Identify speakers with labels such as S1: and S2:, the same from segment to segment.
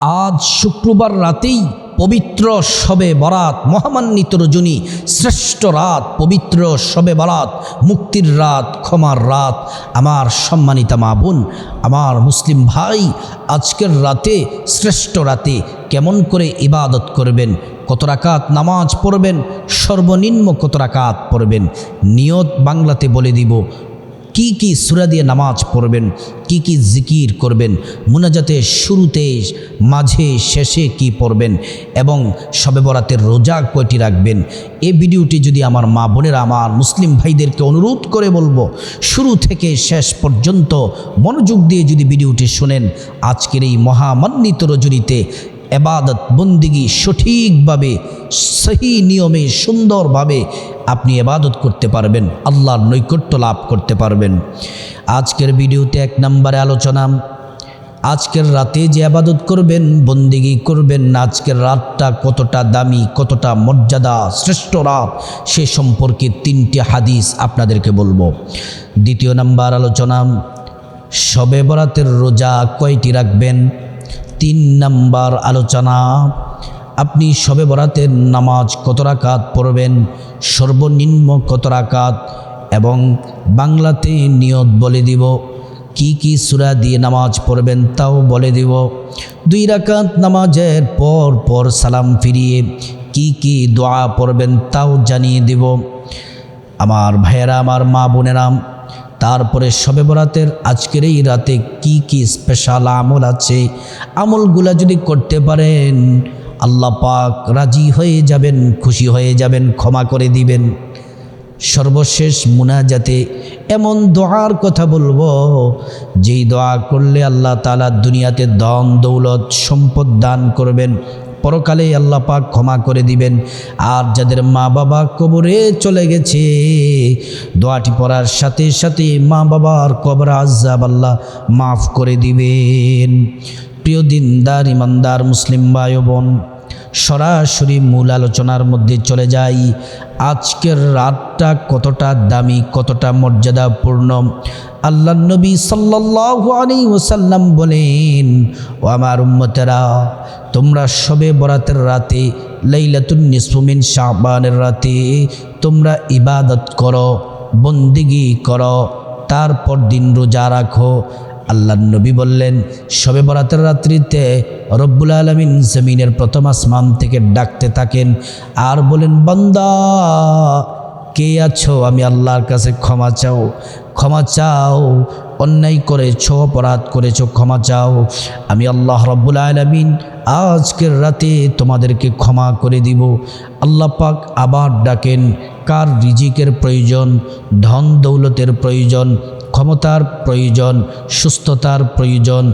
S1: আজ শুক্রবার রাতেই পবিত্র শবে বরাত, মহামান্বিত রজনী, শ্রেষ্ঠ রাত, পবিত্র শবে বরাত, মুক্তির রাত, ক্ষমার রাত। আমার সম্মানিতা মা বোন, আমার মুসলিম ভাই, আজকের রাতে, শ্রেষ্ঠ রাতে কেমন করে ইবাদত করবেন? কত রাকাত নামাজ পড়বেন? সর্বনিম্ন কত রাকাত পড়বেন? নিয়ত বাংলাতে বলে দিব কি কি সুরা দিয়ে নামাজ পড়বেন? কি কি জিকির করবেন? মুনাজাতের শুরুতে, মাঝে, শেষে কি পড়বেন? এবং শবে বরাতের রোজা কয়টি রাখবেন? এই ভিডিওটি যদি আমার মা বোনেরা, আমার মুসলিম ভাইদেরকে অনুরোধ করে বলব, শুরু থেকে শেষ পর্যন্ত মনোযোগ দিয়ে যদি ভিডিওটি শোনেন, আজকের এই মহামান্বিত রজনীতে এবাদত বন্দিগি সঠিকভাবে, সহি নিয়মে, সুন্দরভাবে আপনি এবাদত করতে পারবেন, আল্লাহর নৈকট্য লাভ করতে পারবেন। আজকের ভিডিওতে এক নম্বরে আলোচনা, আজকের রাতে যে আবাদত করবেন, বন্দিগি করবেন আজকের রাতটা কতটা দামি, কতটা মর্যাদা, শ্রেষ্ঠ রাত, সে সম্পর্কে তিনটি হাদিস আপনাদেরকে বলব। দ্বিতীয় নাম্বার আলোচনা শবে বরাতের রোজা কয়টি রাখবেন? তিন নাম্বার আলোচনা আপনি শবে বরাতের নামাজ কত রাকাত পড়বেন? সর্বনিম্ন কত রাকাত? এবং বাংলাতে নিয়ত বলে দিব, কি কি সুরা দিয়ে নামাজ পড়বেন তাও বলে দিব। দুই রাকাত নামাজের পর পর সালাম ফিরিয়ে কি কি দোয়া পড়বেন তাও জানিয়ে দিব। আমার ভাইয়েরা, আমার মা বোনেরাম তারপরে শবে বরাতের আজকের এই রাতে কি কি স্পেশাল আমল আছে? আমলগুলা যদি করতে পারেন আল্লাহ পাক রাজি হয়ে যাবেন, খুশি হয়ে যাবেন, ক্ষমা করে দিবেন। সর্বশেষ মুনাজাতে এমন দোয়ার কথা বলব, যেই দোয়া করলে আল্লাহ তালা দুনিয়াতে দন দৌলত, সম্পদ দান করবেন। পরকালে আল্লাহ পাক ক্ষমা করে দিবেন। আর যাদের মা বাবা কবরে চলে গেছে, দোয়াটি পড়ার সাথে সাথে মা বাবার কবর আজাব আল্লাহ মাফ করে দিবেন। প্রিয় দিনদার, ইমানদার, মুসলিম ভাই বোন সরাসরি মূল আলোচনার মধ্যে চলে যাই। আজকের রাতটা কতটা দামি, কতটা মর্যাদাপূর্ণ। আল্লাহ নবী আলাইহি ওসাল্লাম বলেন, ও আমার উম্মতেরা, তোমরা সবে বরাতের রাতে, লাইলাতুন নিসফুমিন শাবানের রাতে, তোমরা ইবাদত করো, বন্দিগি করো, তারপর দিন রোজা রাখো আল্লাহ নবী বললেন শবে বরাতের রাত্রিতে রব্বুল আলমিন জমিনের প্রথম আসমান থেকে ডাকতে থাকেন আর বলেন, বন্দা, কে আছো? আমি আল্লাহর কাছে ক্ষমা চাও ক্ষমা চাও, অন্যায় করেছ, অপরাধ করেছ, ক্ষমা চাও। আমি আল্লাহ রব্বুল আলমিন আজকের রাতে তোমাদেরকে ক্ষমা করে দিব। আল্লাহ পাক আবার ডাকেন, কার রিজিকের প্রয়োজন, ধন দৌলতের প্রয়োজন ক্ষমতার প্রয়োজন, সুস্থতার প্রয়োজন,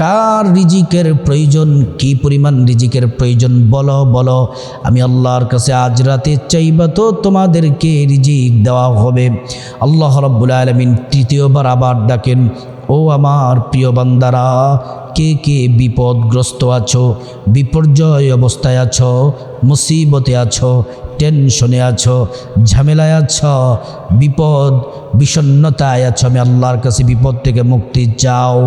S1: কার রিজিকের প্রয়োজন, কি পরিমাণ রিজিকের প্রয়োজন, বলো বলো, আমি আল্লাহর কাছে আজ রাতে চাইবা তো তোমাদেরকে রিজিক দেওয়া হবে। আল্লাহ রব্বুল আলমিন তৃতীয়বার আবার ডাকেন, ও আমার প্রিয় বান্দারা, কে কে বিপদগ্রস্ত আছো, বিপর্যয় অবস্থায় আছো, মুসিবতে আছো টেনশনে আছো, ঝামেলায় আছো, বিপদ বিষণ্নতায় আছো, আমি আল্লাহর কাছে বিপদ থেকে মুক্তি চাও।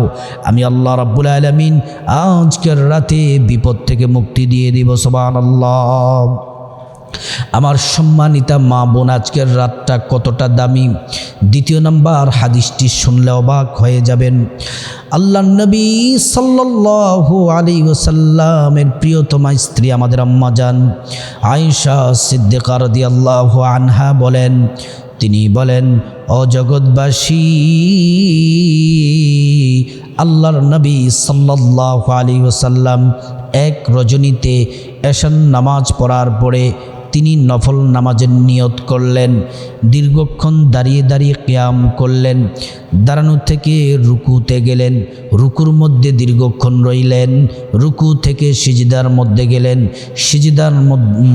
S1: আমি আল্লাহ রাব্বুল আলমিন আজকের রাতে বিপদ থেকে মুক্তি দিয়ে দিব সবান আল্লাহ আমার সম্মানিতা মা বোন, আজকের রাতটা কতটা দামি? দ্বিতীয় নাম্বার হাদিসটি শুনলে অবাক হয়ে যাবেন। আল্লাহ নবী সাল্লাল্লাহু আলী ওসাল্লামের প্রিয়তমা স্ত্রী আমাদের আম্মা যান আয়েশা সিদ্দিকার দি আল্লাহ আনহা বলেন, তিনি বলেন অজগৎবাসী আল্লাহর নবী সাল্লাল্লাহু আলী ওসাল্লাম এক রজনীতে এশান নামাজ পড়ার পরে তিনি নফল নামাজের নিয়ত করলেন, দীর্ঘক্ষণ দাঁড়িয়ে দাঁড়িয়ে ক্যাম করলেন, দাঁড়ানো থেকে রুকুতে গেলেন, রুকুর মধ্যে দীর্ঘক্ষণ রইলেন, রুকু থেকে সিজিদার মধ্যে গেলেন, সিজিদার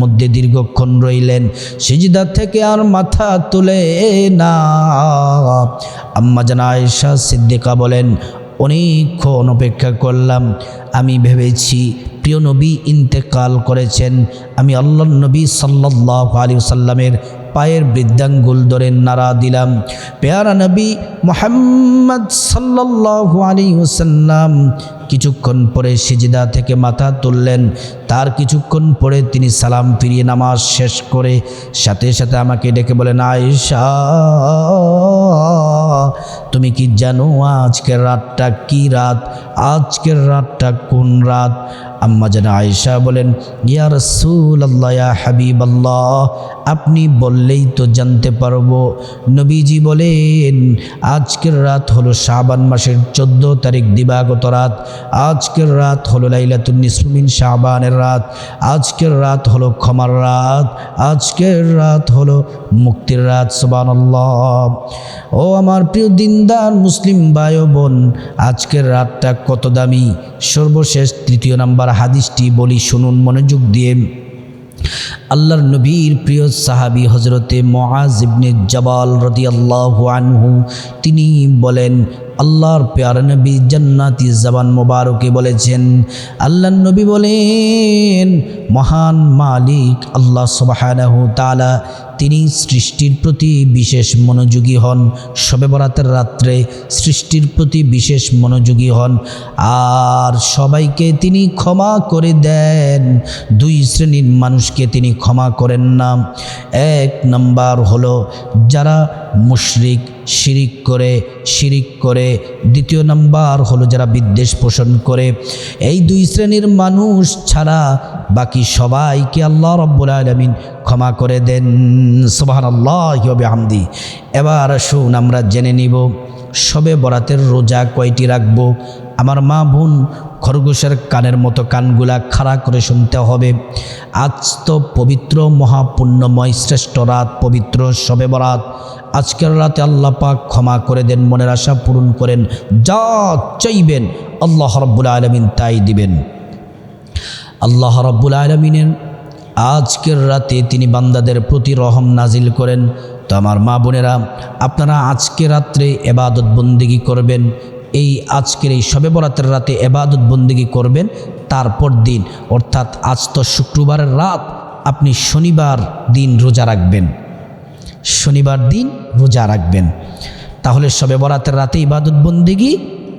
S1: মধ্যে দীর্ঘক্ষণ রইলেন, সিজিদা থেকে আর মাথা তুলে না। আম্মা জানা আয়েশা সিদ্দিকা বলেন, অনেকক্ষণ অপেক্ষা করলাম আমি ভেবেছি, প্রিয় নবী ইন্তেকাল করেছেন। আমি আল্লাহ নবী সাল্লাহ আলী সাল্লামের পায়ের বৃদ্ধাঙ্গুল ধরে নাড়া দিলাম। পেয়ারা নবী মোহাম্মদ সাল্লাল্লাহু আলী ওসাল্লাম কিছুক্ষণ পরে সিজিদা থেকে মাথা তুললেন। তার কিছুক্ষণ পরে তিনি সালাম ফিরিয়ে নামাজ শেষ করে সাথে সাথে আমাকে ডেকে বলেন, আয়েশা, তুমি কি জানো আজকের রাতটা কি রাত? আজকের রাতটা কোন রাত? আম্মা যেন আয়েশা বলেন, ইয়া রসুল আল্লাহ হাবিব আল্লাহ আপনি বললেই তো জানতে পারব। নবীজি বলেন, আজকের রাত হলো শাবান মাসের চোদ্দ তারিখ দিবাগত রাত। আজকের রাত হলো লাইলাতুল নিসমিন শাবানের রাত। আজকের রাত হলো ক্ষমার রাত। আজকের রাত হলো মুক্তির রাত সোবান ও আমার প্রিয় দিনদার মুসলিম ভাই বোন, আজকের রাতটা কত দামি? সর্বশেষ তৃতীয় নাম্বার হাদিসটি বলি শুনুন, মনোযোগ দিয়ে। আল্লাহর নবীর প্রিয় সাহাবি হজরতে মহাজিবনে জবাল জবাল আল্লাহ আনহু, তিনি বলেন আল্লাহর পেয়ার নবী জান্নাতি জবান মোবারকে বলেছেন। আল্লাহর নবী বলেন, মহান মালিক আল্লাহ সুবহানাহু তাআলা, তিনি সৃষ্টির প্রতি বিশেষ মনোযোগী হন। শবে বরাতের রাত্রে সৃষ্টির প্রতি বিশেষ মনোযোগী হন। আর সবাইকে তিনি ক্ষমা করে দেন। দুই শ্রেণির মানুষকে তিনি ক্ষমা করেন না। এক নাম্বার হলো, যারা মুশরিক শিরিক করে শিরিক করে। দ্বিতীয় নাম্বার হলো যারা বিদ্বেষ পোষণ করে। এই দুই শ্রেণির মানুষ ছাড়া বাকি সবাইকে আল্লাহ রব্বুল আলমিন ক্ষমা করে দেন। সোবাহান আল্লাহ হামদি এবার শুন আমরা জেনে নিব, সবে বরাতের রোজা কয়টি রাখব? আমার মা বোন খরগোশের কানের মতো কানগুলা খাড়া করে শুনতে হবে। আজ তো পবিত্র মহাপুণ্যময় শ্রেষ্ঠ রাত পবিত্র সবে বরাত। আজকের রাতে আল্লাহ পাক ক্ষমা করে দেন, মনের আশা পূরণ করেন। যা চাইবেন আল্লাহ রব্বুল আলমিন তাই দিবেন। আল্লাহ রব্বুল আলমিনের আজকের রাতে তিনি বান্দাদের প্রতি রহম নাজিল করেন। তো আমার মা বোনেরা, আপনারা আজকে রাত্রে এবাদত বন্দিগি করবেন, এই আজকের এই শবে বরাতের রাতে এবাদত বন্দিগি করবেন, তারপর দিন। অর্থাৎ আজ তো শুক্রবারের রাত, আপনি শনিবার দিন রোজা রাখবেন। শনিবার দিন রোজা রাখবেন। তাহলে শবে বরাতের রাতে ইবাদত বন্দিগি,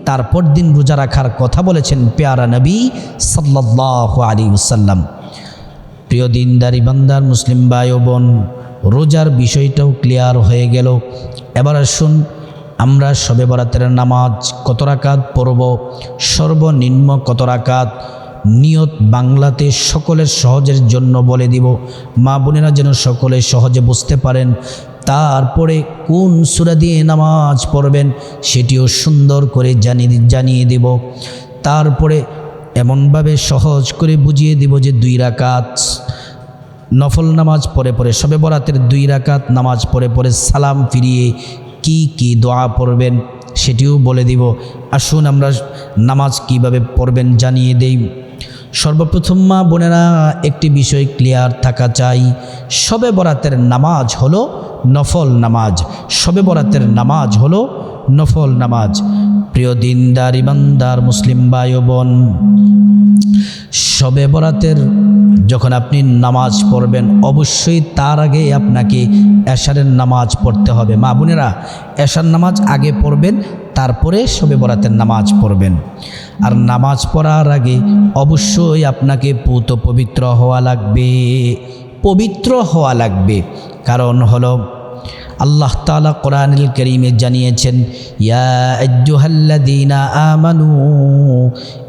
S1: তারপর দিন রোজা রাখার কথা বলেছেন পেয়ারা নবী সাল্লাহ আলী সাল্লাম প্রিয় দিনদারি বান্দার মুসলিম ভাই বোন রোজার বিষয়টাও ক্লিয়ার হয়ে গেল। এবার আসুন আমরা শবে বরাতের নামাজ কত রাকাত পড়ব, সর্বনিম্ন কত রাকাত নিয়ত বাংলাতে সকলের সহজের জন্য বলে দিব। মা বোনেরা যেন সকলে সহজে বুঝতে পারেন, তারপরে কোন সুরা দিয়ে নামাজ পড়বেন সেটিও সুন্দর করে জানিয়ে জানিয়ে দেব। তারপরে এমনভাবে সহজ করে বুঝিয়ে দিব যে দুই রাকাত নফল নামাজ পড়ে পরে সবে বরাতের দুই রাকাত নামাজ পড়ে পরে সালাম ফিরিয়ে কি কি দোয়া পড়বেন। সেটিও বলে দিব। আসুন আমরা নামাজ কীভাবে পড়বেন জানিয়ে দেই। সর্বপ্রথম মা বোনেরা, একটি বিষয় ক্লিয়ার থাকা চাই। সবে বরাতের নামাজ হলো নফল নামাজ। সবে বরাতের নামাজ হলো নফল নামাজ। প্রিয় দিনদার, ইমানদার, মুসলিম ভাই সবে বরাতের যখন আপনি নামাজ পড়বেন, অবশ্যই তার আগে আপনাকে এশারের নামাজ পড়তে হবে। মা বোনেরা, এশার নামাজ আগে পড়বেন, তারপরে শবে বরাতের নামাজ পড়বেন। আর নামাজ পড়ার আগে অবশ্যই আপনাকে পুত পবিত্র হওয়া লাগবে, পবিত্র হওয়া লাগবে। কারণ হলো আল্লাহ তালা কোরআনুল করিমে জানিয়েছেন, ইয়া আজ্জুহাল্লাযীনা আমানু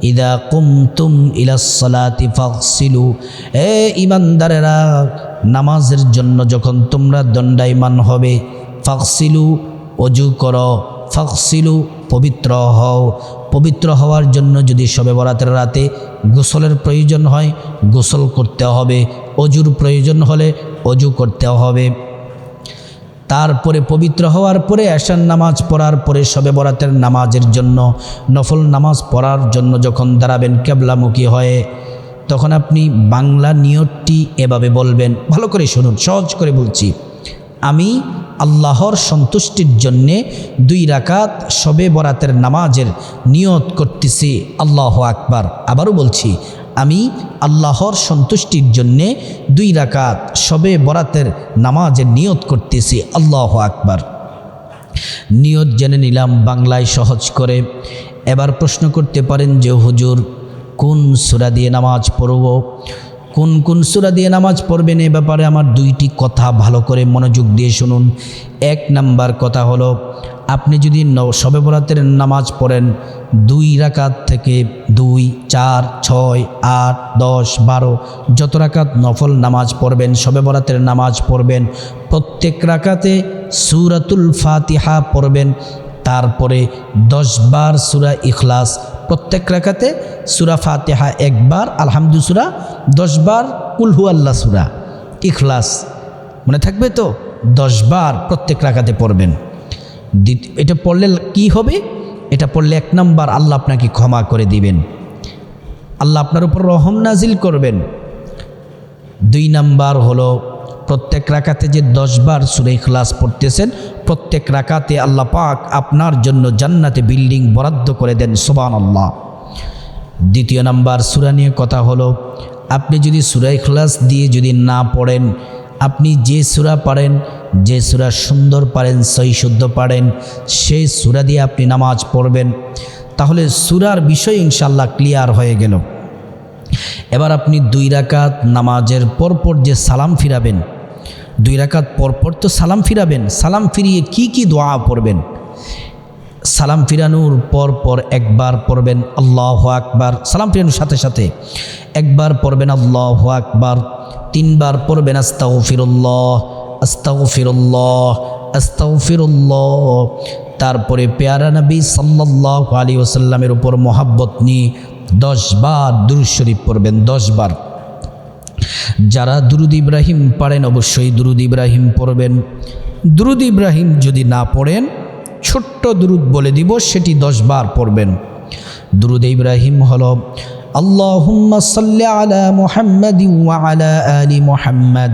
S1: ইদা কুমতুম ইলাস-সালাতি ফাগসিলু। এ ইমানদারেরা নামাজের জন্য যখন তোমরা দণ্ডায়মান হবে, ফাগসিলু, অজু করো, ফাগসিলু, পবিত্র হও। পবিত্র হওয়ার জন্য যদি শবে বরাতের রাতে গোসলের প্রয়োজন হয়, গোসল করতে হবে। অজুর প্রয়োজন হলে অজু করতে হবে। তারপরে পবিত্র হওয়ার পরে এশার নামাজ পড়ার পরে শবে বরাতের নামাজের জন্য, নফল নামাজ পড়ার জন্য যখন দাঁড়াবেন কেবলামুখী হয়ে, তখন আপনি বাংলা নিয়তটি এভাবে বলবেন। ভালো করে শুনুন, সহজ করে বলছি। আমি আল্লাহর সন্তুষ্টির জন্যে দুই রাকাত শবে বরাতের নামাজের নিয়ত করতেছি। আল্লাহ আকবার। আবারও বলছি আমি আল্লাহর সন্তুষ্টির জন্যে দুই রাকাত সবে বরাতের নামাজের নিয়ত করতেছি। আল্লাহ আকবার। নিয়ত জেনে নিলাম, বাংলায় সহজ করে। এবার প্রশ্ন করতে পারেন যে, হুজুর, কোন সুরা দিয়ে নামাজ পড়ব? কোন কোন সুরা দিয়ে নামাজ পড়বেন? এ ব্যাপারে আমার দুইটি কথা ভালো করে মনোযোগ দিয়ে শুনুন। এক নাম্বার কথা হলো, আপনি যদি শবে বরাতের নামাজ পড়েন দুই রাকাত থেকে দুই, চার, ছয়, আট, দশ, বারো, যত রাকাত নফল নামাজ পড়বেন শবে বরাতের নামাজ পড়বেন, প্রত্যেক রাকাতে সুরাতুল ফাতিহা পড়বেন, তারপরে দশবার সুরা ইখলাস, প্রত্যেক রাকাতে সুরা ফাতিহা একবার আলহামদু সুরা দশবার কুলহু আল্লাহ সুরা, ইখলাস, মনে থাকবে তো? দশবার প্রত্যেক রাকাতে পড়বেন। এটা পড়লে কি হবে? এটা পড়লে এক নম্বর আল্লাহ আপনাকে ক্ষমা করে দিবেন। আল্লাহ আপনার উপর রহম নাজিল করবেন। দুই নাম্বার হলো, প্রত্যেক রাকাতে যে দশবার সুরে ইখলাস পড়তেছেন, প্রত্যেক রাকাতে আল্লাহ পাক আপনার জন্য জান্নাতে বিল্ডিং বরাদ্দ করে দেন সোবান আল্লাহ দ্বিতীয় নাম্বার সুরা নিয়ে কথা হলো, আপনি যদি সুরা ইখলাস দিয়ে যদি না পড়েন, আপনি যে সুরা পারেন যে সুরা সুন্দর পারেন সই শুদ্ধ পারেন, সেই সুরা দিয়ে আপনি নামাজ পড়বেন। তাহলে সুরার বিষয় ইনশাল্লাহ ক্লিয়ার হয়ে গেল। এবার আপনি দুই রাকাত নামাজের পরপর যে সালাম ফিরাবেন, দুই রাকাত পরপর তো সালাম ফিরাবেন, সালাম ফিরিয়ে কি কি দোয়া পড়বেন? সালাম ফিরানোর পর পর একবার পড়বেন আল্লাহ আকবার, সালাম ফিরানোর সাথে সাথে একবার পড়বেন আল্লাহ আকবার, তিনবার পড়বেন আস্তাও ফিরুল্লাহ আস্তাও ফিরুল্লাহ আস্তাও তারপরে পেয়ারা নবী সাল্লাহ আলী ওসাল্লামের উপর মোহাব্বত নিয়ে দশবার দুরুদ শরীফ পড়বেন দশবার যারা দুরুদ ইব্রাহিম পারেন অবশ্যই দুরুদ ইব্রাহিম পড়বেন। দুরুদ ইব্রাহিম যদি না পড়েন, ছোট্ট দুরুদ বলে দিব, সেটি দশবার পড়বেন। দুরুদ ইব্রাহিম হল আল্লাহ সাল্লি আলা মুহাম্মাদিন ওয়া আলা আলি মুহাম্মাদ।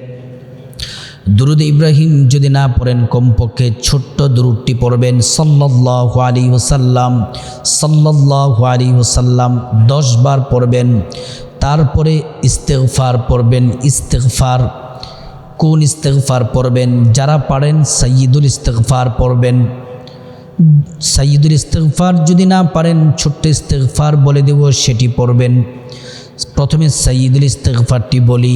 S1: দুরুদ ইব্রাহিম যদি না পড়েন কমপক্ষে ছোট্ট দুরুদটি পড়বেন। সাল্লাল্লাহু আলী ওসাল্লাম সাল্লাল্লাহু আলী ওসাল্লাম দশবার পড়বেন। তারপরে ইস্তেগফার পড়বেন। ইস্তেগফার, কোন ইস্তেগফার পড়বেন? যারা পারেন সৈয়দুল ইস্তেগফার পড়বেন। সৈয়দুল ইস্তেগফার যদি না পারেন, ছোট্ট ইস্তেগফার বলে দেব, সেটি পড়বেন। প্রথমে সৈয়দুল ইস্তেগফারটি বলি।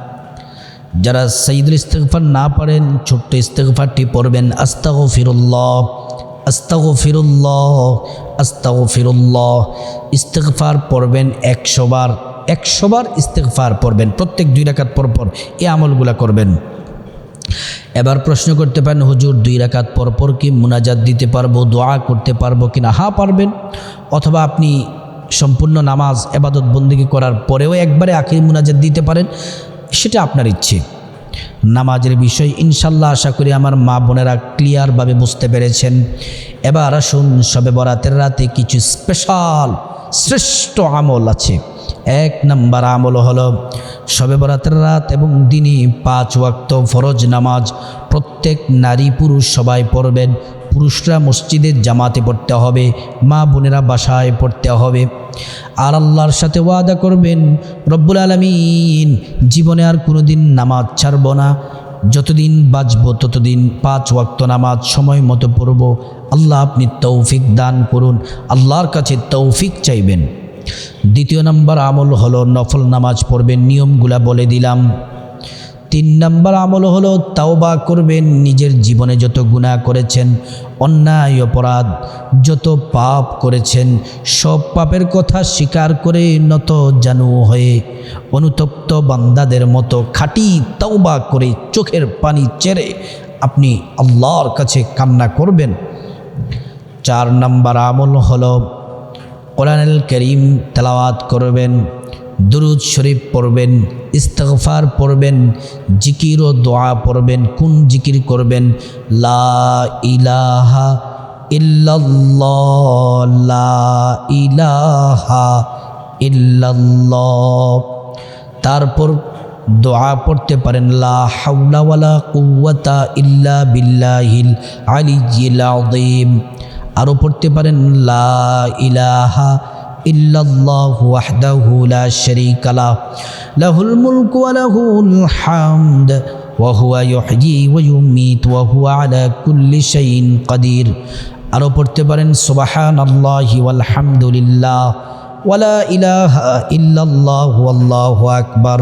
S1: যারা সঈদুল ইস্তেগফার না পারেন ছোট্ট ইস্তেগফারটি পড়বেন আস্তাগো ফিরুল্লাহ আস্তাগো ফিরুল্লাহ আস্তাগো ফিরুল্লাহ ইস্তেগফার পড়বেন একশোবার একশোবার ইস্তেগফার পড়বেন, প্রত্যেক দুই রাকাত পরপর পর এই আমলগুলা করবেন। এবার প্রশ্ন করতে পারেন, হুজুর, দুই রাকাত পর পর কি মুনাজাত দিতে পারব, দোয়া করতে পারব কি না হ্যাঁ পারবেন। অথবা আপনি সম্পূর্ণ নামাজ, এবাদত বন্দিগি করার পরেও একবারে আখির মুনাজাত দিতে পারেন। সেটা আপনার ইচ্ছে। নামাজের বিষয়, ইনশাল্লাহ আশা করি আমার মা বোনেরা ক্লিয়ারভাবে বুঝতে পেরেছেন। এবার আসুন, সবে বরাতের রাতে কিছু স্পেশাল শ্রেষ্ঠ আমল আছে। এক নম্বর আমল হলো সবে বরাতের রাত এবং দিনই পাঁচ ওয়াক্ত ফরজ নামাজ প্রত্যেক নারী পুরুষ সবাই পড়বেন। পুরুষরা মসজিদের জামাতে পড়তে হবে, মা বোনেরা বাসায় পড়তে হবে। আর আল্লাহর সাথে ওয়াদা করবেন, রব্বুল আলমিন, জীবনে আর কোনো দিন নামাজ ছাড়ব না। যতদিন বাঁচব, ততদিন পাঁচ ওয়াক্ত নামাজ সময় মতো পড়ব। আল্লাহ আপনি তৌফিক দান করুন, আল্লাহর কাছে তৌফিক চাইবেন। দ্বিতীয় নম্বর আমল হলো নফল নামাজ পড়বেন, নিয়মগুলা বলে দিলাম। তিন নম্বর আমল হলো তাওবা করবেন নিজের জীবনে যত গুনাহ করেছেন, অন্যায়, অপরাধ, যত পাপ করেছেন, সব পাপের কথা স্বীকার করে নত জানু হয়ে অনুতপ্ত বান্দাদের মতো খাঁটি তাওবা করে চোখের পানি চেরে আপনি আল্লাহর কাছে কান্না করবেন। চার নম্বর আমল হলো কোরআনুল করিম তেলাওয়াত করবেন। দুরুদ শরীফ পড়বেন ইস্তফার পড়বেন, জিকির ও দোয়া পড়বেন, কোন জিকির করবেন? লা ইলাহা লা ইলাহা তারপর দোয়া পড়তে পারেন, লা হাওলা ওয়ালা কুওয়াতা ইল্লা আরও পড়তে পারেন, লা ইলাহা ইল্লাল্লাহু ওয়াহদাহু লা শারীকা লাহ লাহুল মুলকু ওয়া লাহুল হামদ ওয়া হুয়া ইউহয়ি ওয়া ইউমীত ওয়া হুয়া আলা কুল্লি শাইইন কাদির আরও পড়তে পারেন, সুবহানাল্লাহি ওয়াল হামদুলিল্লাহ ওয়ালা ইলাহা ইল্লাল্লাহু আল্লাহু আকবার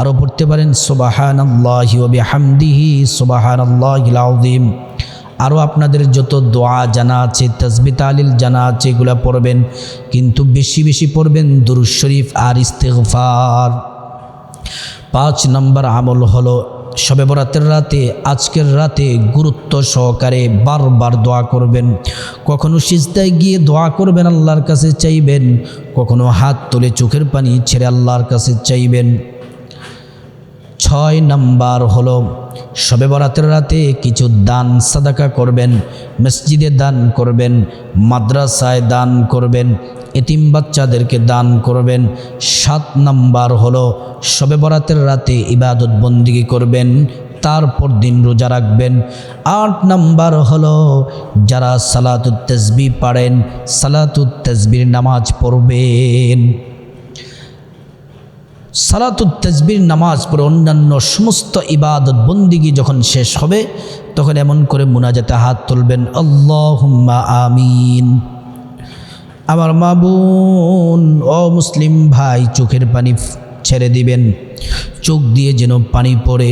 S1: আরও পড়তে পারেন, সুবহানাল্লাহি ওয়া বিহামদিহি সুবহানাল্লাহিল আযীম আরও আপনাদের যত দোয়া জানা আছে তসবি তালিল জানা আছে, এগুলো পড়বেন। কিন্তু বেশি বেশি পড়বেন দুরুজ শরীফ আর ইস্তেগফার। পাঁচ নম্বর আমল হলো শবে বরাতের রাতে, আজকের রাতে গুরুত্ব সহকারে বারবার দোয়া করবেন। কখনো সিজদায় গিয়ে দোয়া করবেন আল্লাহর কাছে চাইবেন, কখনো হাত তুলে চোখের পানি ছেড়ে আল্লাহর কাছে চাইবেন। ছয় নাম্বার হলো শবে বরাতের রাতে কিছু দান সাদাকা করবেন, মসজিদে দান করবেন, মাদ্রাসায় দান করবেন, এতিম বাচ্চাদেরকে দান করবেন। সাত নাম্বার হলো শবে বরাতের রাতে ইবাদত বন্দিগি করবেন, তারপর দিন রোজা রাখবেন। আট নাম্বার হলো, যারা সালাতুত তসবি পারেন সালাতুত তসবির নামাজ পড়বেন। সালাতুত তসবির নামাজ পড়ে অন্যান্য সমস্ত ইবাদত বন্দিগি যখন শেষ হবে, তখন এমন করে মুনাজাতে হাত তুলবেন, আল্লাহুম্মা আমিন। আমার মা বোন, ও মুসলিম ভাই, চোখের পানি ছেড়ে দিবেন, চোখ দিয়ে যেন পানি পড়ে।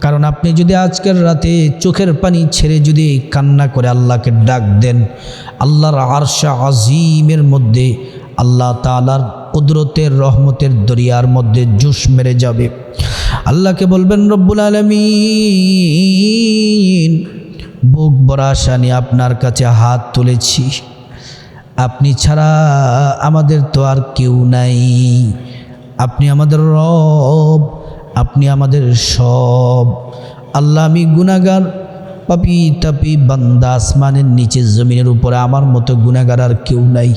S1: কারণ আপনি যদি আজকের রাতে চোখের পানি ছেড়ে যদি কান্না করে আল্লাহকে ডাক দেন, আল্লাহর আরশা আজিমের মধ্যে আল্লাহ তালার কুদরতের, রহমতের দরিয়ার মধ্যে জুস মেরে যাবে। আল্লাহকে বলবেন, রব্বুল আলমিন, বুক বড়া নিয়ে আপনার কাছে হাত তুলেছি। আপনি ছাড়া আমাদের তো আর কেউ নাই। আপনি আমাদের রব, আপনি আমাদের সব। আল্লাহ, আমি গুনাগার পাপি তাপি বান্দা আসমানের নিচে, জমিনের উপরে আমার মতো গুনাগার আর কেউ নাই।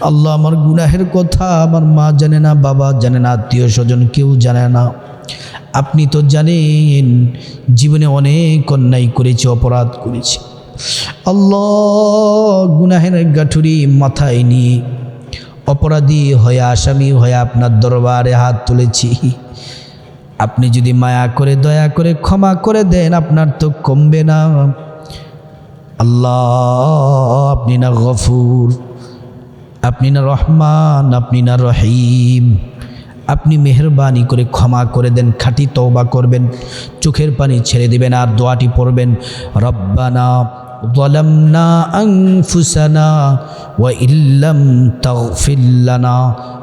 S1: আল্লাহ আমার গুনাহের কথা আমার মা জানে না, বাবা জানে না, আত্মীয় স্বজন কেউ জানে না। আপনি তো জানেন, জীবনে অনেক অন্যায় করেছি, অপরাধ করেছি। আল্লাহ গুনাহের গাঠুরি মাথায় নিয়ে অপরাধী হয়ে, আসামি হয়ে আপনার দরবারে হাত তুলেছি। আপনি যদি মায়া করে, দয়া করে, ক্ষমা করে দেন, আপনার তো কমবে না। আল্লাহ, আপনি না গফুর। আপনি না রহমান আপনি না রহিম আপনি মেহরবানি করে ক্ষমা করে দেন খাঁটি তওবা করবেন চোখের পানি ছেড়ে দিবেন আর দোয়াটি পড়বেন রব্বানা ظلمنا أنفسنا وإن لم تغفر لنا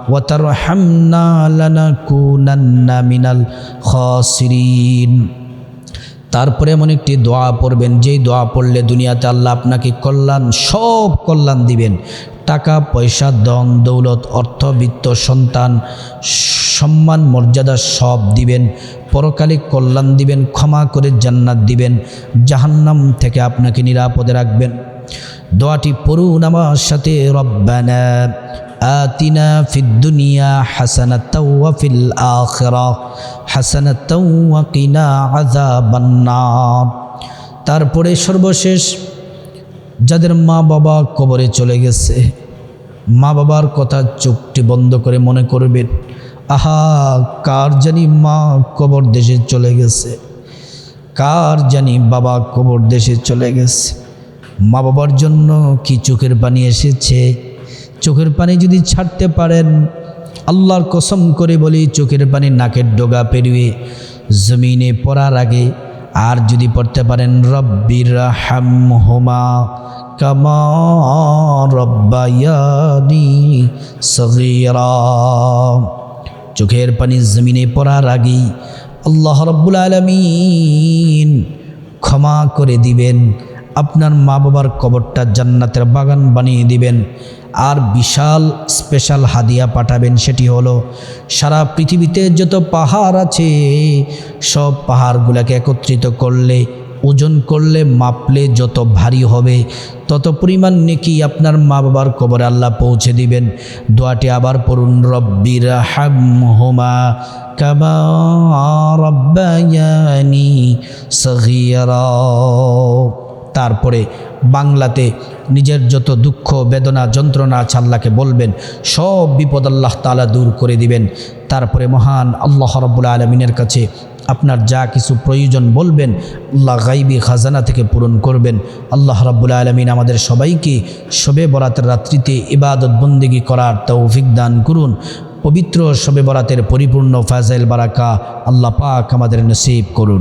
S1: وترحمنا لنكونن من الخاسرين তারপরে এমন একটি দোয়া পড়বেন, যেই দোয়া পড়লে দুনিয়াতে আল্লাহ আপনাকে কল্যাণ, সব কল্যাণ দিবেন। টাকা, পয়সা দন দৌলত, অর্থ, বিত্ত, সন্তান, সম্মান, মর্যাদা সব দিবেন। পরকালে কল্যাণ দিবেন, ক্ষমা করে জান্নাত দিবেন, জাহান্নাম থেকে আপনাকে নিরাপদে রাখবেন। দোয়াটি পড়ুন আমার সাথে, রব্বানা। আতিনা ফিদ দুনিয়া হাসানাত ওয়া ফিল আখিরাহ হাসানাত ওয়া কিনা আযাবান্নার তারপরে সর্বশেষ যাদের মা বাবা কবরে চলে গেছে, মা বাবার কথা চোখটি বন্ধ করে মনে করবেন, আহা, কার জানি মা কবর দেশে চলে গেছে? কার জানি বাবা কবর দেশে চলে গেছে? মা বাবার জন্য কি চোখের পানি এসেছে? চোখের পানি যদি ছাড়তে পারেন, আল্লাহর কসম করে বলি, চোখের পানি নাকের ডোগা পেরিয়ে জমিনে পড়ার আগে আর যদি পড়তে পারেন রব্বির হাম হোমা কামা রব্বায়ানি চোখের পানি জমিনে পড়ার আগেই আল্লাহ রব্বুল আলমিন ক্ষমা করে দিবেন, আপনার মা বাবার কবরটা জান্নাতের বাগান বানিয়ে দিবেন। আর বিশাল স্পেশাল হাদিয়া পাঠাবেন সেটি হলো, সারা পৃথিবীতে যত পাহাড় আছে, সব পাহাড়গুলোকে একত্রিত করলে, ওজন করলে, মাপলে যত ভারী হবে, তত পরিমাণ নেকি আপনার মা বাবার কবরে আল্লাহ পৌঁছে দিবেন। দোয়াটি আবার পড়ুন রব্বির হাম কাবা রব্বায়ানি সগীরা। তারপরে বাংলাতে নিজের যত দুঃখ, বেদনা, যন্ত্রণা আছে আল্লাহকে বলবেন, সব বিপদ আল্লাহ তালা দূর করে দিবেন। তারপরে মহান আল্লাহ রব্বুল আলমিনের কাছে আপনার যা কিছু প্রয়োজন বলবেন, আল্লাহ গাইবি খাজানা থেকে পূরণ করবেন। আল্লাহ রাব্বুল আলমিন আমাদের সবাইকে শবে বরাতের রাত্রিতে ইবাদত বন্দিগি করার তৌফিক দান করুন। পবিত্র শবে বরাতের পরিপূর্ণ ফাজাইল বারাকা আল্লাহ পাক আমাদের নসিব করুন।